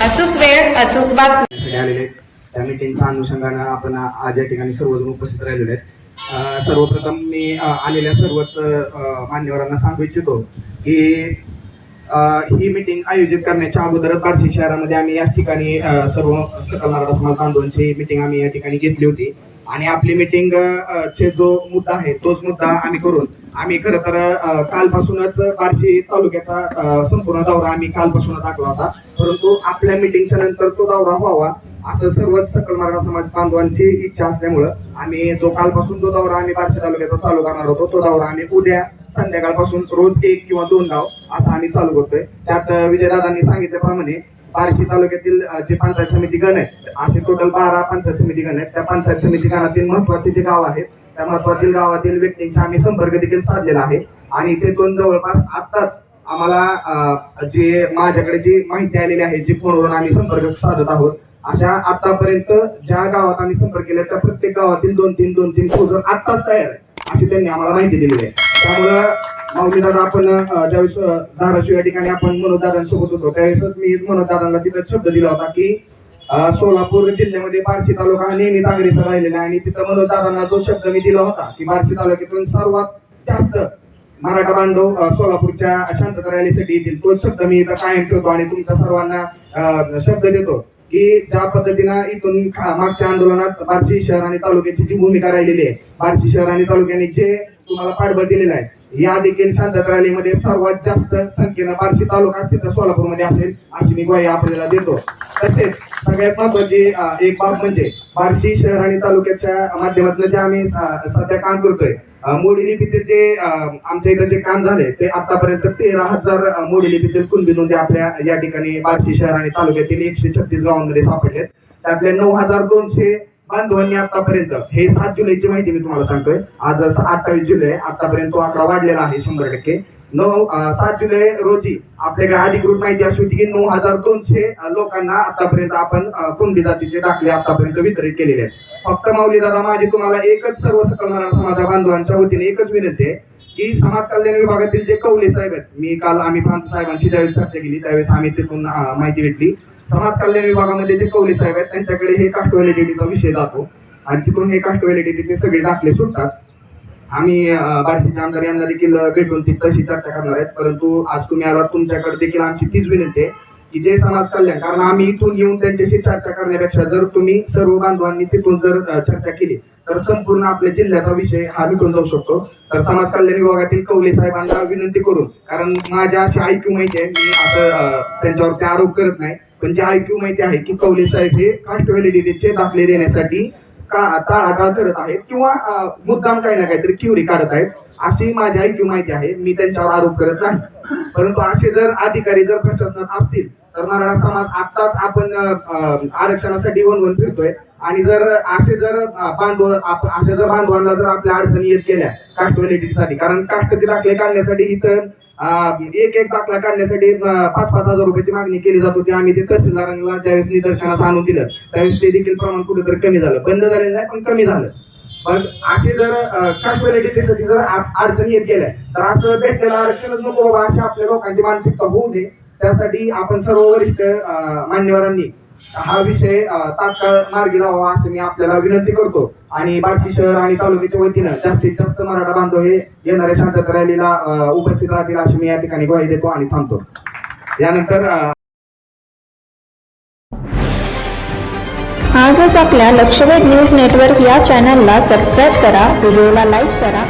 अचूक बातमी. आलेले त्या मिटिंगच्या अनुषंगानं आपण आज या ठिकाणी सर्वजण उपस्थित राहिलेले आहेत. सर्वप्रथम मी आलेल्या सर्वच मान्यवरांना सांगू इच्छितो की ही मिटिंग आयोजित करण्याच्या अगोदर बार्शी शहरामध्ये आम्ही या ठिकाणी सर्व सकल मराठा समाज बांधवांची मिटिंग आम्ही या ठिकाणी घेतली होती. आणि आपली मिटिंग चे जो मुद्दा आहे तोच मुद्दा आम्ही करून आम्ही खरं तर कालपासूनच बार्शी तालुक्याचा संपूर्ण दौरा आम्ही कालपासूनच आखला होता. परंतु आपल्या मिटिंगच्या नंतर तो दौरा व्हावा असं सर्वच सकल मराठा समाज बांधवांची इच्छा असल्यामुळं आम्ही जो कालपासून जो दौरा आम्ही बार्शी तालुक्याचा चालू करणार होतो तो दौरा आम्ही उद्या संध्याकाळपासून रोज एक किंवा दोन गाव असा आम्ही चालू करतोय. त्यात विजयदादांनी सांगितल्याप्रमाणे बार्शी तालुक्यातील जे पंचायत समिती गण आहेत असे टोटल बारा पंचायत समिती गण आहेत. त्या पंचायत समिती गणातील महत्त्वाचे जे गाव आहेत त्या महत्वातील गावातील व्यक्तींशी आम्ही संपर्क देखील साधलेला आहे. आणि तेथून जवळपास आत्ताच आम्हाला जे माझ्याकडे जी माहिती आलेली आहे जी फोनवरून आम्ही संपर्क साधत आहोत अशा आतापर्यंत ज्या गावात आम्ही संपर्क केला त्या प्रत्येक गावातील दोन तीन दोन तीन पोझर आत्ताच तयार आहे अशी त्यांनी आम्हाला माहिती दिलेली आहे. त्यामुळं माऊली दादा आपण ज्यावेळेस धाराशिव या ठिकाणी आपण मनोज दादांसोबत होतो त्यावेळेस मी मनोज दादांना तिथं शब्द दिला होता की सोलापूर जिल्ह्यामध्ये बार्शी तालुका हा नेहमीच अग्रेसर राहिलेला आहे आणि तिथं मनोज जो शब्द मी दिला होता की बार्शी तालुक्यातून सर्वात जास्त मराठा बांधव सोलापूरच्या शांतता रॅलीसाठी येतील तोच शब्द मी इथं कायम ठेवतो आणि तुमच्या सर्वांना शब्द देतो की ज्या पद्धतीनं इथून खा- मागच्या आंदोलनात बार्शी शहर आणि तालुक्याची जी भूमिका राहिलेली आहे बार्शी शहर आणि तालुक्याने जे तुम्हाला पाठबळ दिलेलं आहे या देखील शांतता रॅलीमध्ये सर्वात जास्त संख्येनं बार्शी तालुका तिथं सोलापूरमध्ये असेल अशी मी ग्वाही आपल्याला देतो. तसेच सगळ्यात महत्वाची एक बाब म्हणजे बार्शी शहर आणि तालुक्याच्या माध्यमातून जे आम्ही सध्या काम करतोय मोडी लिपीतील जे आमच्या इथं जे काम झाले ते आतापर्यंत तेरा हजार मोडी लिपीतील कुणबी नोंदी आपल्या या ठिकाणी बार्शी शहर आणि तालुक्यातील एकशे छत्तीस गावांमध्ये सापडलेत त्यातले नऊ हजार दोनशे बांधवांनी आतापर्यंत. हे सात जुलैची माहिती मी तुम्हाला सांगतोय. आज अठ्ठावीस जुलै आतापर्यंत तो आकडा वाढलेला आहे शंभर टक्के. नऊ सात जुलै रोजी आपल्याकडे अधिकृत माहिती अशी होती की नऊ हजार दोनशे लोकांना आतापर्यंत आपण अं, जातीचे दाखले आतापर्यंत वितरित केलेले आहेत. फक्त माऊली दादा माझी तुम्हाला एकच सर्व सकल समाजा बांधवांच्या वतीने एकच विनंती आहे की समाज कल्याण विभागातील जे कवले साहेब आहेत मी काल आम्ही प्रांत साहेबांशी ज्यावेळेस चर्चा केली त्यावेळेस आम्ही तिथून माहिती भेटली. समाज कल्याण विभागामध्ये जे कवले साहेब आहेत त्यांच्याकडे हे कास्ट व्हॅलिडिटीचा विषय जातो. आणि तिथून हे कास्ट व्हॅलिडिटीचे सगळे दाखले सुटतात. आम्ही अं, बार्शीचे आमदार यांना देखील भेटून ती तशी चर्चा करणार आहेत. परंतु आज तुम्ही आलात तुमच्याकडे देखील आमची तीच विनंती आहे की जे समाज कल्याण कारण आम्ही इथून येऊन त्यांच्याशी चर्चा करण्यापेक्षा जर तुम्ही सर्व बांधवांनी तिथून जर चर्चा केली तर संपूर्ण आपल्या जिल्ह्याचा विषय हा मिटून जाऊ शकतो. तर समाज कल्याण विभागातील कवले साहेबांना विनंती करून कारण माझ्या अशी ऐकू माहिती आहे मी असं त्यांच्यावर त्यांच्यावरती आरोप करत नाही. म्हणजे पण जे आयक्यू माहिती आहे की कवले साहेब हे कास्ट व्हॅलिडिटीचे दाखले देण्यासाठी का टाळाटाळ करत आहेत किंवा मुद्दाम काही ना काहीतरी क्युरी काढत आहेत अशी माझी आयक्यू माहिती आहे. मी त्यांच्यावर आरोप करत नाही. परंतु असे जर अधिकारी जर प्रशासनात असतील तर मराठा समाज आत्ताच आपण आरक्षणासाठी वणवण फिरतोय. आणि जर असे जर बांधव आपण असे जर बांधवांना जर आपल्या अडचणी येत गेल्या कास्ट व्हॅलिडिटीसाठी कारण कास्टचे दाखले काढण्यासाठी इथं एक एक दाखला काढण्यासाठी पाच पाच हजार रुपयाची मागणी केली जात होती. आम्ही ते तहसीलदारांना ज्यावेळेस निदर्शनास आणून दिलं त्यावेळेस ते देखील प्रमाण कुठेतरी कमी झालं. बंद झालेलं नाही पण कमी झालं. पण असे जर कास्ट जर अडचणी येत गेल्या तर असं भेटलेलं आरक्षणच नको बाबा अशी आपल्या लोकांची मानसिकता होऊ दे. त्यासाठी आपण सर्व वरिष्ठ मान्यवरांनी हा विषय तात्काळ मार्गी लावा असं मी आपल्याला विनंती करतो. आणि बार्शी शहर आणि तालुक्याच्या वतीनं जास्तीत जास्त मराठा बांधव हे येणाऱ्या शांतता रॅलीला उपस्थित राहतील अशी मी या ठिकाणी ग्वाही देतो आणि थांबतो. यानंतर आजच आपल्या लक्षवेध न्यूज नेटवर्क या चॅनलला सबस्क्राईब करा व्हिडिओला लाईक करा